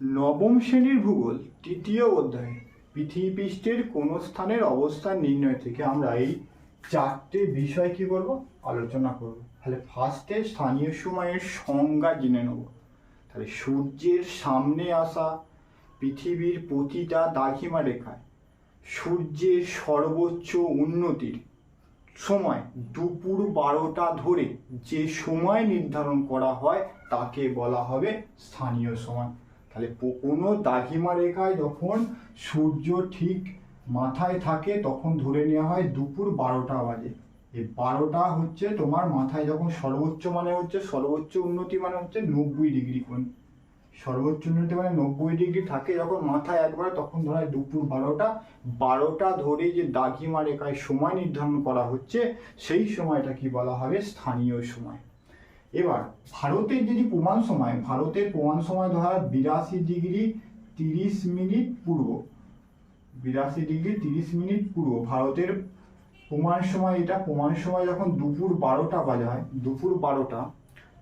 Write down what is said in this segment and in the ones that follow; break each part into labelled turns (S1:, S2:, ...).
S1: নবম শ্রেণির ভূগোল, তৃতীয় অধ্যায় পৃথিবী পৃষ্ঠের কোনো স্থানের অবস্থান নির্ণয় থেকে আমরা এই চারটে বিষয় কি করব? আলোচনা করব। তাহলে ফার্স্টে স্থানীয় সময়ের সংজ্ঞা জেনে নেব। তাহলে সূর্যের সামনে আসা পৃথিবীর প্রতিটা দাঘিমা রেখায় সূর্যের সর্বোচ্চ উন্নতির সময় দুপুর বারোটা ধরে যে সময় নির্ধারণ করা হয় তাকে বলা হবে স্থানীয় সময়। তাহলে কোনো দাঘিমা রেখায় যখন সূর্য ঠিক মাথায় থাকে, তখন ধরে নেওয়া হয় দুপুর বারোটা বাজে। এই বারোটা হচ্ছে তোমার মাথায় যখন সর্বোচ্চ মানে হচ্ছে, সর্বোচ্চ উন্নতি মানে হচ্ছে নব্বই ডিগ্রি কোণ। সর্বোচ্চ উন্নতি মানে নব্বই ডিগ্রি থাকে যখন মাথায় একবার, তখন ধরা হয় দুপুর বারোটা। বারোটা ধরে যে দাগিমা রেখায় সময় নির্ধারণ করা হচ্ছে, সেই সময়টা কি বলা হবে? স্থানীয় সময়। এবার ভারতের যদি প্রমাণ সময়, ভারতের প্রমাণ সময় ধরা বিরাশি ডিগ্রি তিরিশ মিনিট পূর্ব, বিরাশি ডিগ্রি তিরিশ মিনিট পূর্ব, ভারতের প্রমাণ সময় এটা, প্রমাণ সময় যখন দুপুর বারোটা বাজে হয় দুপুর বারোটা,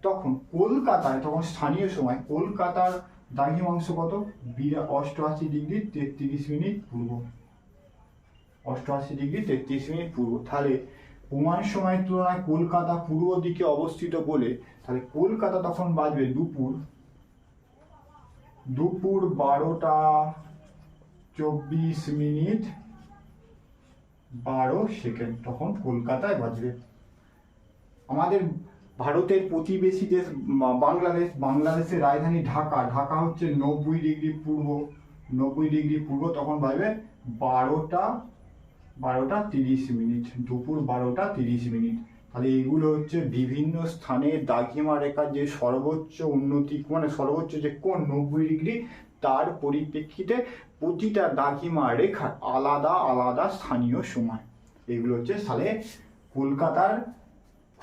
S1: তখন কলকাতায়, তখন স্থানীয় সময়, কলকাতার দ্রাঘিমাংশ কত? বিরা, অষ্টআশি ডিগ্রি তেত্রিশ মিনিট পূর্ব। অষ্টআশি ডিগ্রি তেত্রিশ মিনিট পূর্ব। তাহলে প্রমাণ সময়ের তুলনায় কলকাতা পূর্ব দিকে অবস্থিত বলে তাহলে কলকাতা তখন বাজবে দুপুর। দুপুর বারোটা চব্বিশ মিনিট, বারো সেকেন্ড তখন কলকাতায় বাজবে। আমাদের ভারতের প্রতিবেশী দেশ বাংলাদেশ, বাংলাদেশের রাজধানী ঢাকা। ঢাকা হচ্ছে নব্বই ডিগ্রি পূর্ব, নব্বই ডিগ্রি পূর্ব তখন বাজবে বারোটা বারোটা তিরিশ মিনিট, দুপুর বারোটা তিরিশ মিনিট। তাহলে এগুলো হচ্ছে বিভিন্ন স্থানে দাঘিমা রেখার যে সর্বোচ্চ উন্নতি মানে সর্বোচ্চ যে কোন নব্বই ডিগ্রি, তার পরিপ্রেক্ষিতে প্রতিটা দাঘিমা রেখার আলাদা আলাদা স্থানীয় সময়। এগুলো হচ্ছে সালে কলকাতার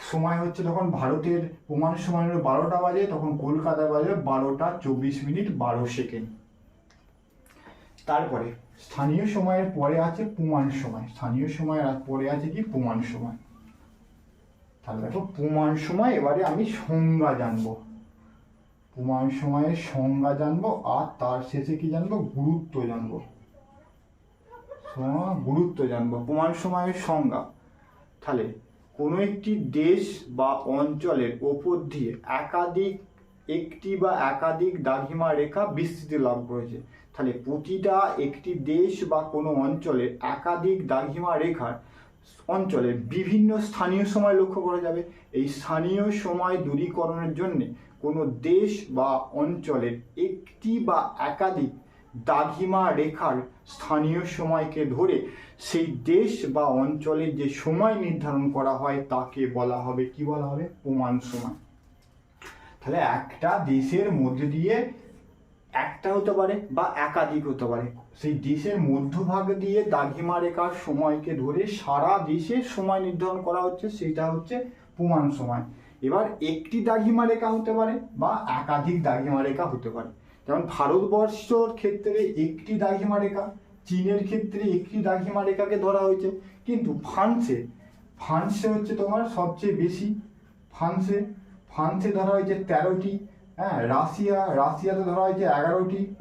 S1: সময় হচ্ছে তখন ভারতের প্রমাণ সময় হলো বারোটা বাজে, তখন কলকাতা বাজে বারোটা চব্বিশ মিনিট বারো সেকেন্ড। তারপরে স্থানীয় সময়ের পরে আছে প্রমাণ সময়। স্থানীয় সময়ের পরে আছে কি? প্রমাণ সময়। তাহলে দেখো, প্রমাণ সময়, এবারে আমি সংজ্ঞা জানব। প্রমাণ সময়ের সংজ্ঞা জানব, আর তার শেষে কি জানব? গুরুত্ব জানব। গুরুত্ব জানব, প্রমাণ সময়ের সংজ্ঞা। তাহলে কোনো একটি দেশ বা অঞ্চলের ওপর দিয়ে একাধিক একটি বা একাধিক দাঘিমা রেখা বিস্তৃতি লাভ করেছে। তাহলে প্রতিটা একটি দেশ বা কোনো অঞ্চলের একাধিক দাঘিমা রেখার অঞ্চলের বিভিন্ন স্থানীয় সময় লক্ষ্য করা যাবে। এই স্থানীয় সময় দূরীকরণের জন্য কোনো দেশ বা অঞ্চলের একটি বা একাধিক দাঘিমা রেখার স্থানীয় সময়কে ধরে সেই দেশ বা অঞ্চলের যে সময় নির্ধারণ করা হয়, তাকে বলা হবে, কি বলা হবে? প্রমাণ সময়। তাহলে একটা দেশের মধ্যে দিয়ে একটা হতে পারে বা একাধিক হতে পারে। সেই দেশের মধ্যভাগ দিয়ে দাঘিমা রেখার সময়কে ধরে সারা দেশের সময় নির্ধারণ করা হচ্ছে, সেটা হচ্ছে প্রমাণ সময়। এবার একটি দাঘিমা রেখা হতে পারে বা একাধিক দাঘিমা রেখা হতে পারে। যেমন ভারতবর্ষর ক্ষেত্রে একটি দাঘিমা রেখা, চীনের ক্ষেত্রে একটি দাঘিমা রেখাকে ধরা হয়েছে। কিন্তু ফ্রান্সে ফ্রান্সে হচ্ছে তোমার সবচেয়ে বেশি। ফ্রান্সে ফ্রান্সে ধরা হয়েছে তেরোটি হ্যাঁ রাশিয়া রাশিয়াতে ধরা হয়েছে এগারোটি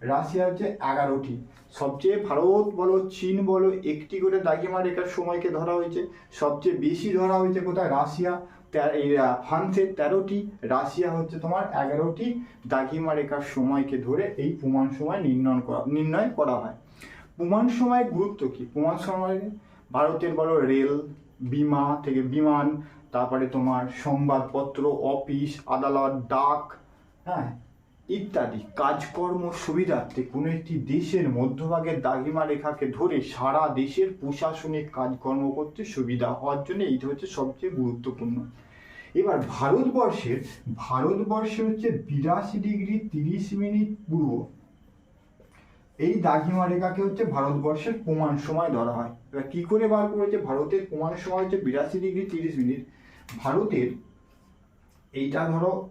S1: রাশিয়া হচ্ছে এগারোটি। সবচেয়ে ভারত বলো চীন বলো একটি করে দাগিমা রেখার সময়কে ধরা হয়েছে। সবচেয়ে বেশি ধরা হয়েছে কোথায়? রাশিয়া। তে- এই, আহ, ফ্রান্সে তেরোটি রাশিয়া হচ্ছে তোমার এগারোটি। দাগিমা রেখার সময়কে ধরে এই প্রমাণ সময় নির্ণয় করা নির্ণয় করা হয়। প্রমাণ সময়ের গুরুত্ব কি? প্রমাণ সময়ে ভারতের বলো রেল বিমা থেকে বিমান তারপরে তোমার সংবাদপত্র, অফিস, আদালত, ডাক হ্যাঁ ইত্যাদি কাজকর্ম সুবিধার্থে কোনো একটি দেশের মধ্যভাগের দাগিমা রেখাকে ধরে সারা দেশের প্রশাসনিক কাজকর্ম করতে সুবিধা হওয়ার জন্য এইটা হচ্ছে সবচেয়ে গুরুত্বপূর্ণ। এবার ভারতবর্ষের, ভারতবর্ষে হচ্ছে বিরাশি ডিগ্রি তিরিশ মিনিট পূর্ব। এই দাগিমা রেখাকে হচ্ছে ভারতবর্ষের প্রমাণ সময় ধরা হয়। এবার কি করে বার করেছে? ভারতের প্রমাণ সময় হচ্ছে বিরাশি ডিগ্রি তিরিশ মিনিট। ভারতের এইটা ধরো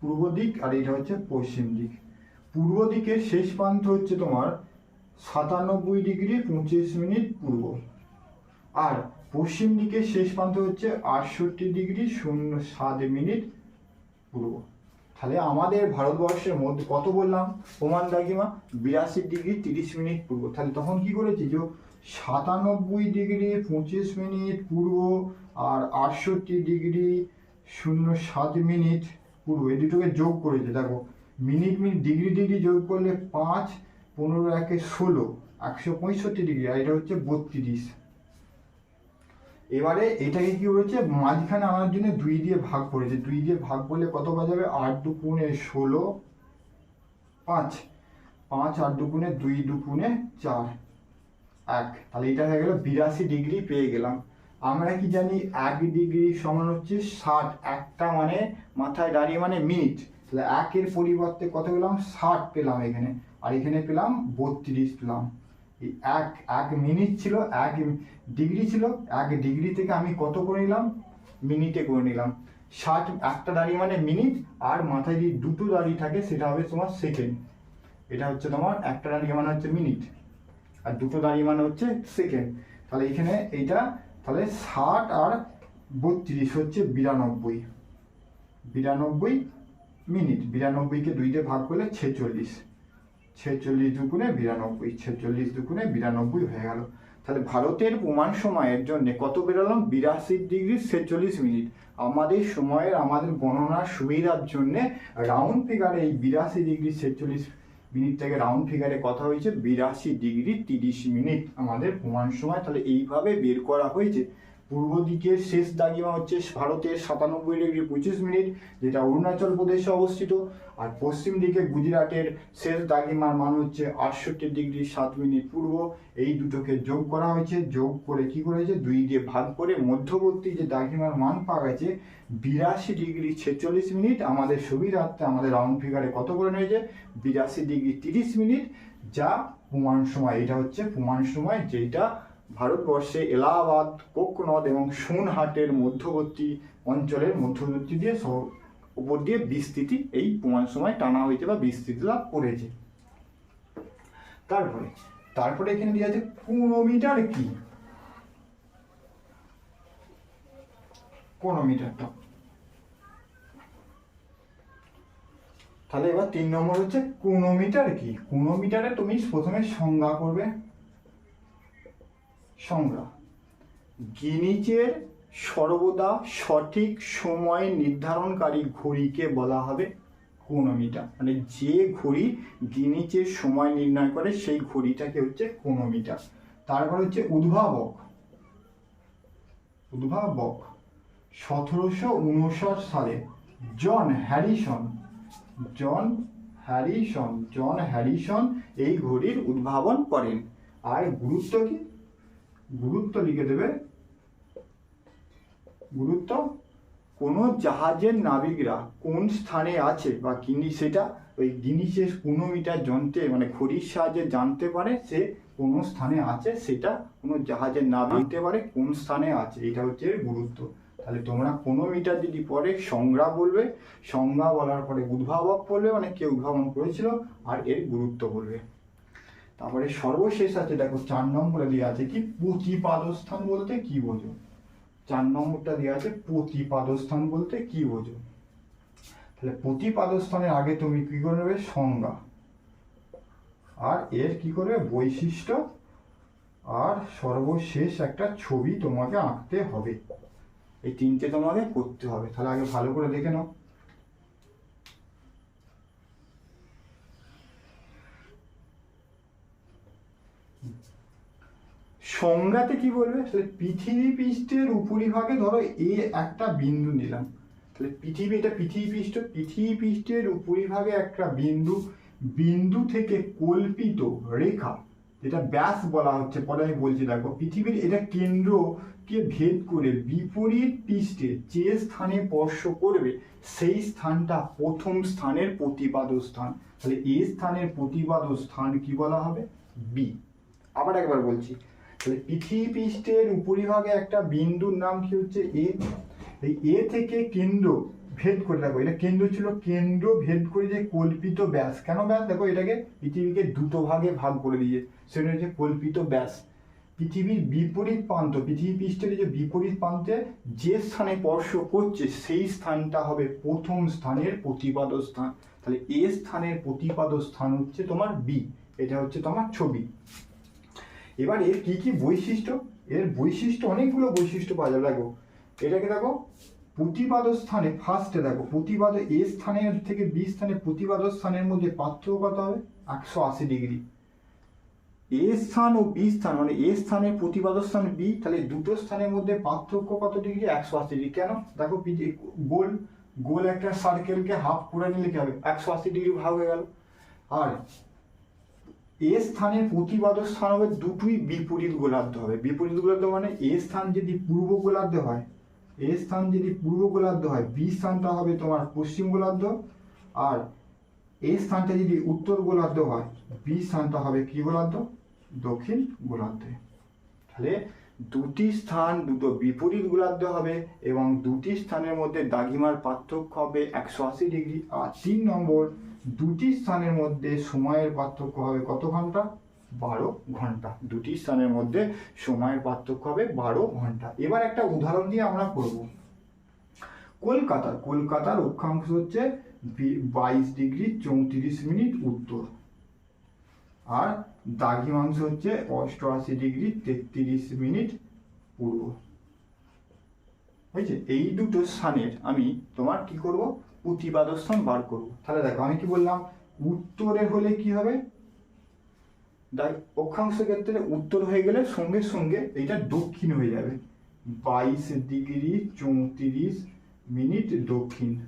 S1: পূর্ব দিক আর এটা হচ্ছে পশ্চিম দিক। পূর্ব দিকের শেষ প্রান্ত হচ্ছে তোমার সাতানব্বই ডিগ্রি পঁচিশ মিনিট পূর্ব। আর পশ্চিম দিকের শেষ প্রান্ত হচ্ছে আটষট্টি ডিগ্রি শূন্য সাত মিনিট পূর্ব। তাহলে আমাদের ভারতবর্ষের মধ্যে কত বললাম? প্রমাণ দাগিমা বিরাশি ডিগ্রি তিরিশ মিনিট পূর্ব। তাহলে তখন কি করেছি? যে সাতানব্বই ডিগ্রি পঁচিশ মিনিট পূর্ব আর আটষট্টি ডিগ্রি শূন্য সাত মিনিট পূর্ব এই দুটোকে যোগ করেছে, দেখো, মিনিট মিনিট ডিগ্রি ডিগ্রি যোগ করলে পাঁচ, পনেরো একে ষোলো, একশো পঁয়ষট্টি ডিগ্রি, আর এটা হচ্ছে বত্রিশ। এবারে এটাকে কি হয়েছে মাঝখানে আনার জন্য দুই দিয়ে ভাগ করেছে। দুই দিয়ে ভাগ করলে কত বাজাবে? আট দুপুনে ষোলো, পাঁচ। পাঁচ, আট দুপুনে দুই দুপুনে চার, এক। তাহলে এটা হয়ে গেল বিরাশি ডিগ্রি পেয়ে গেলাম। আমরা কি জানি এক ডিগ্রি সমান হচ্ছে ষাট। একটা মানে মাথায় দাঁড়িয়ে মানে মিনিট। তাহলে একের পরিবর্তে কত পেলাম? ষাট পেলাম এখানে। আর এখানে পেলাম বত্রিশ পেলাম। এক এক মিনিট ছিল, এক ডিগ্রি ছিল, এক ডিগ্রি থেকে আমি কত করে নিলাম? মিনিটে করে নিলাম। ষাট, একটা দাঁড়িয়ে মানে মিনিট, আর মাথায় যদি দুটো দাঁড়িয়ে থাকে সেটা হবে তোমার সেকেন্ড। এটা হচ্ছে তোমার একটা দাঁড়িয়ে মানে হচ্ছে মিনিট। আর দুটো দাঁড়িয়ে মানে হচ্ছে সেকেন্ড। তাহলে এখানে এইটা তাহলে ষাট আর বত্রিশ হচ্ছে বিরানব্বই। বিরানব্বই মিনিট বিরানব্বইকে দুই দিয়ে ভাগ করলে ছেচল্লিশ। ছেচল্লিশ দুগুণে বিরানব্বই, ছেচল্লিশ দুগুণে বিরানব্বই হয়ে গেল। তাহলে ভারতের প্রমাণ সময়ের জন্য কত বেরোলাম? বিরাশি ডিগ্রি ছেচল্লিশ মিনিট। আমাদের সময়ের, আমাদের গণনার সুবিধার জন্যে রাউন্ড ফিগারে এই বিরাশি ডিগ্রি ছেচল্লিশ মিনিট থেকে রাউন্ড ফিগারে কথা হয়েছে, বিরাশি ডিগ্রি তিরিশ মিনিট আমাদের প্রমাণ সময়। তাহলে এইভাবে বের করা হয়েছে। পূর্ব দিকের শেষ দাগিমা হচ্ছে ভারতের সাতানব্বই ডিগ্রি পঁচিশ মিনিট, যেটা অরুণাচল প্রদেশে অবস্থিত। আর পশ্চিম দিকে গুজরাটের শেষ দাগিমার মান হচ্ছে আটষট্টি ডিগ্রি সাত মিনিট পূর্ব। এই দুটোকে যোগ করা হয়েছে। যোগ করে কি করেছে দুই দিয়ে ভাগ করে মধ্যবর্তী যে দাগিমার মান পাওয়া গেছে, বিরাশি ডিগ্রি ছেচল্লিশ মিনিট। আমাদের সুবিধার্থে আমাদের রাউন্ড ফিগারে কত করে নিয়েছে বিরাশি ডিগ্রি তিরিশ মিনিট, যা প্রমাণ সময়, এটা হচ্ছে প্রমাণ সময়, যেটা ভারতবর্ষে এলাহাবাদ, কোকনদ এবং সোনহাটের মধ্যবর্তী অঞ্চলের মধ্যবর্তী দিয়ে স- উপর দিয়ে বিস্তৃতি, এই প্রমাণ সময় টানা হয়েছে বা বিস্তৃতি লাভ করেছে। তারপরে তারপরে এখানে দিয়ে আছে কোনোমিটার কি? কোনোমিটারটা তাহলে এবার তিন নম্বর হচ্ছে কোনোমিটার কি? কোনোমিটারে তুমি প্রথমে সংজ্ঞা করবে। সংজ্ঞা গিনিচের সর্বদা সঠিক সময় নির্ধারণকারী ঘড়িকে বলা হবে কোনোমিটার। মানে যে ঘড়ি গিনিচের সময় নির্ণয় করে, সেই ঘড়িটাকে হচ্ছে কোনোমিটার। তারপর হচ্ছে উদ্ভাবক। উদ্ভাবক সতেরোশো উনষাট সালে John Harrison John Harrison John Harrison এই ঘড়ির উদ্ভাবন করেন। আর গুরুত্ব কি? গুরুত্ব লিখে দেবে। গুরুত্ব, কোনো জাহাজের নাবিকরা কোন স্থানে আছে বা কিনি সেটা, ওই জিনিসের কোনো মিটার যন্ত্রে মানে ঘড়ির সাহায্যে জানতে পারে সে কোন স্থানে আছে, সেটা কোনো জাহাজের নাবিক জানতে পারে কোন স্থানে আছে, এটা হচ্ছে গুরুত্ব। তাহলে তোমরা কোনো মিটার যদি পরে সংজ্ঞা বলবে, সংজ্ঞা বলার পরে উদ্ভাবক বলবে মানে কে উদ্ভাবন করেছিল, আর এর গুরুত্ব বলবে। তারপরে সর্বশেষ আছে, দেখো চার নম্বরে দেওয়া আছে কি? প্রতিপাদস্থান বলতে কি বোঝো? চার নম্বরটা দেওয়া আছে প্রতিপাদস্থান বলতে কি বোঝো? তাহলে প্রতিপাদস্থানের আগে তুমি কি করে নেবে? সংজ্ঞা। আর এর কি করবে? বৈশিষ্ট্য। আর সর্বশেষ একটা ছবি তোমাকে আঁকতে হবে। এই তিনটে তোমাকে করতে হবে। তাহলে আগে ভালো করে দেখে নাও। সংজ্ঞাতে কি বলবে? তাহলে পৃথিবী পৃষ্ঠের উপরিভাগে ধরো এ একটা বিন্দু নিলাম। তাহলে পৃথিবী, এটা পৃথিবী পৃষ্ঠ। পৃথিবী পৃষ্ঠের উপরিভাগে একটা বিন্দু বিন্দু থেকে কল্পিত রেখা, যেটা ব্যাস বলা হচ্ছে, পরে আমি বলছি, দেখো, পৃথিবীর এটা কেন্দ্রকে ভেদ করে বিপরীত পৃষ্ঠে যে স্থানে স্পর্শ করবে, সেই স্থানটা প্রথম স্থানের প্রতিপাদ স্থান। তাহলে এই স্থানের প্রতিপাদ স্থান কি বলা হবে? বি। আবার একবার বলছি তাহলে পৃথিবী পৃষ্ঠের উপরিভাগে একটা বিন্দুর নাম কি হচ্ছে? এ। এই এ থেকে কেন্দ্র ভেদ করে দেখো। এটা কেন্দ্র ছিল কেন্দ্র ভেদ করে যে কল্পিত ব্যাস। কেন ব্যাস? দেখো এটাকে পৃথিবীকে দুটো ভাগে ভাগ করে দিয়ে সেটা হচ্ছে কল্পিত ব্যাস। পৃথিবীর বিপরীত প্রান্ত পৃথিবী পৃষ্ঠের যে বিপরীত প্রান্তে যে স্থানে স্পর্শ করছে, সেই স্থানটা হবে প্রথম স্থানের প্রতিপাদ স্থান। তাহলে এ স্থানের প্রতিপাদ স্থান হচ্ছে তোমার বি। এটা হচ্ছে তোমার ছবি। এবার এর কি কি বৈশিষ্ট্য? এর বৈশিষ্ট্য, অনেকগুলো বৈশিষ্ট্য পাওয়া যাবে। দেখো, এটাকে দেখো প্রতিপাদ স্থানে ফার্স্টে দেখো প্রতিপাদ এ স্থানের থেকে বি স্থানে প্রতিপাদ স্থানের মধ্যে পার্থক্য কত হবে? একশো আশি ডিগ্রি। এ স্থান ও বি স্থান মানে এ স্থানের প্রতিপাদ স্থান বি, তাহলে দুটো স্থানের মধ্যে পার্থক্য কত ডিগ্রি? একশো আশি ডিগ্রি। কেন? দেখো গোল গোল একটা সার্কেলকে হাফ করে নিলে কি হবে? একশো আশি ডিগ্রি ভাগ হয়ে গেল। আর এ স্থানের প্রতিপাদ স্থান হবে দুটোই বিপরীত গোলার্ধ হবে। বিপরীত গোলার্ধ মানে এ স্থান যদি পূর্ব গোলার্ধ হয়, এ স্থান যদি পূর্ব গোলার্ধ হয়, বি স্থানটা হবে তোমার পশ্চিম গোলার্ধ আর এ স্থানটা যদি উত্তর গোলার্ধ হয়, বি স্থানটা হবে কি গোলার্ধ? দক্ষিণ গোলার্ধে। তাহলে দুটি স্থান, দুটো বিপরীত গোলার্ধ হবে এবং দুটি স্থানের মধ্যে দাগিমার পার্থক্য হবে একশো আশি ডিগ্রি। আর তিন নম্বর দুটি স্থানের মধ্যে সময়ের পার্থক্য হবে কত ঘণ্টা? বারো ঘণ্টা। দুটি স্থানের মধ্যে সময়ের পার্থক্য হবে বারো ঘণ্টা। এবার একটা উদাহরণ দিয়ে আমরা করব। কলকাতার কলকাতার অক্ষাংশ হচ্ছে বাইশ ডিগ্রি চৌত্রিশ মিনিট উত্তর। আর দ্রাঘিমাংশ হচ্ছে অষ্টআশি ডিগ্রি তেত্রিশ মিনিট পূর্ব। হয়েছে? এই দুটো স্থানের আমি তোমার কি করব? প্রতিপাদ স্থান বার করব। তাহলে দেখো, আমি কি বললাম? উত্তরে হলে কি হবে? দেখ- অক্ষাংশ ক্ষেত্রে উত্তর হয়ে গেলে সঙ্গে সঙ্গে এটা দক্ষিণ হয়ে যাবে। বাইশ ডিগ্রি চৌত্রিশ মিনিট দক্ষিণ।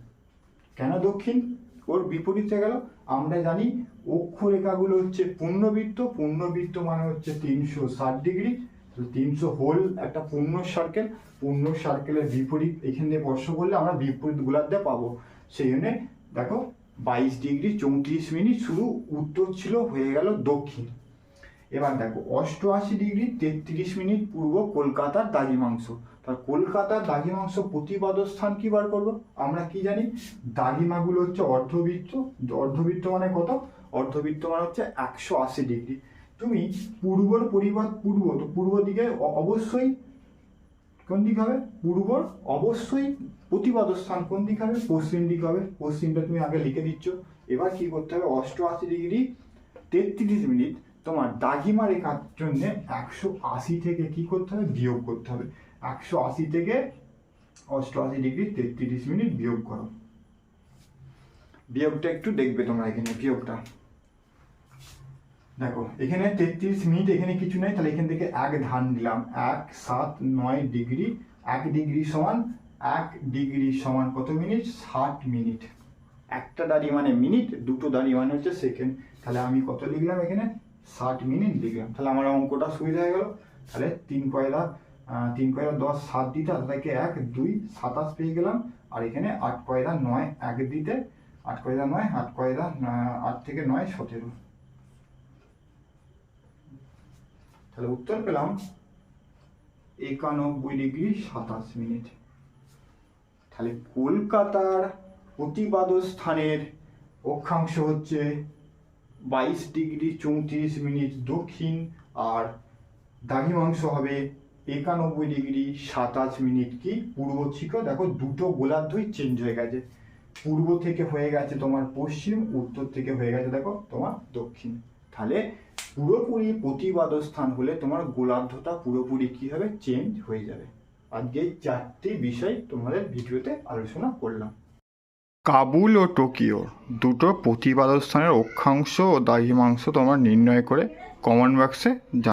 S1: কেন দক্ষিণ? ওর বিপরীতে গেল। আমরা জানি অক্ষরেখাগুলো হচ্ছে পূর্ণবৃত্ত পূর্ণবৃত্ত মানে হচ্ছে তিনশো ষাট ডিগ্রি। তিনশো হোল একটা পূর্ণ সার্কেল পূর্ণ সার্কেলের বিপরীত এখান দিয়ে স্পর্শ করলে আমরা বিপরীত গোলার্ধে পাবো। সেই জন্যে দেখো বাইশ ডিগ্রি চৌত্রিশ মিনিট শুধু উত্তর ছিল, হয়ে গেল দক্ষিণ। এবার দেখো, অষ্টআশি ডিগ্রি তেত্রিশ মিনিট পূর্ব কলকাতার দাগিমাংশ তার কলকাতার দাগিমাংশ প্রতিপাদ স্থান কি বার করব? আমরা কি জানি? দাগিমাগুলো হচ্ছে অর্ধবৃত্ত। অর্ধবৃত্ত মানে কত? অর্ধবৃত্ত মানে হচ্ছে একশো আশি ডিগ্রি। তুমি পূর্বর পরিবাদ পূর্ব, তো পূর্ব দিকে অবশ্যই কোন দিক হবে? পূর্বর অবশ্যই প্রতিবাদ স্থান কোন দিক হবে? পশ্চিম দিক হবে। পশ্চিমটা তুমি আগে লিখে দিচ্ছ। এবার কি করতে হবে? অষ্টআশি ডিগ্রি তেত্রিশ মিনিট তোমার দাগিমা রেখার জন্য একশো আশি থেকে কি করতে হবে? বিয়োগ করতে হবে। একশো আশি থেকে অষ্টআশি ডিগ্রি তেত্রিশ মিনিট বিয়োগ করো। বিয়োগটা একটু দেখবে তোমরা এখানে, বিয়োগটা। দেখো, এখানে তেত্রিশ মিনিট, এখানে কিছু নেই, তাহলে এখান থেকে এক ধান দিলাম এক, সাত, নয় ডিগ্রি। এক ডিগ্রি সমান, এক ডিগ্রি সমান কত মিনিট? ষাট মিনিট। একটা দাঁড়ি মানে মিনিট, দুটো দাঁড়ি মানে হচ্ছে সেকেন্ড। তাহলে আমি কত লিখলাম এখানে? ষাট মিনিট লিখলাম। তাহলে আমার অঙ্কটা সুবিধা হয়ে গেল। তাহলে তিন কয়লা তিন কয়লা দশ, সাত দিতে তাদেরকে এক, দুই, সাতাশ পেয়ে গেলাম। আর এখানে আট কয়লা নয়, এক দিতে। আট কয়লা নয়, আট কয়লা আট থেকে নয়, সতেরো। তাহলে উত্তর পেলাম একানব্বই ডিগ্রি সাতাশ মিনিট। তাহলে কলকাতার প্রতিপাদ স্থানের অক্ষাংশ হচ্ছে বাইশ ডিগ্রি চৌত্রিশ মিনিট দক্ষিণ আর দ্রাঘিমাংশ হবে একানব্বই ডিগ্রি সাতাশ মিনিট কি পূর্ব ছিল? দেখো দুটো গোলার্ধই চেঞ্জ হয়ে গেছে। পূর্ব থেকে হয়ে গেছে তোমার পশ্চিম, উত্তর থেকে হয়ে গেছে দেখো তোমার দক্ষিণ। তাহলে পুরোপুরি প্রতিবাদ স্থান হলে তোমার গোলার্ধতা পুরোপুরি কি হবে? চেঞ্জ হয়ে যাবে। আজকে চারটি বিষয় তোমাদের ভিডিওতে আলোচনা করলাম। কাবুল ও টোকিও দুটো প্রতিবাদ স্থানের অক্ষাংশ ও দাহিমাংশ তোমার নির্ণয় করে কমন বক্সে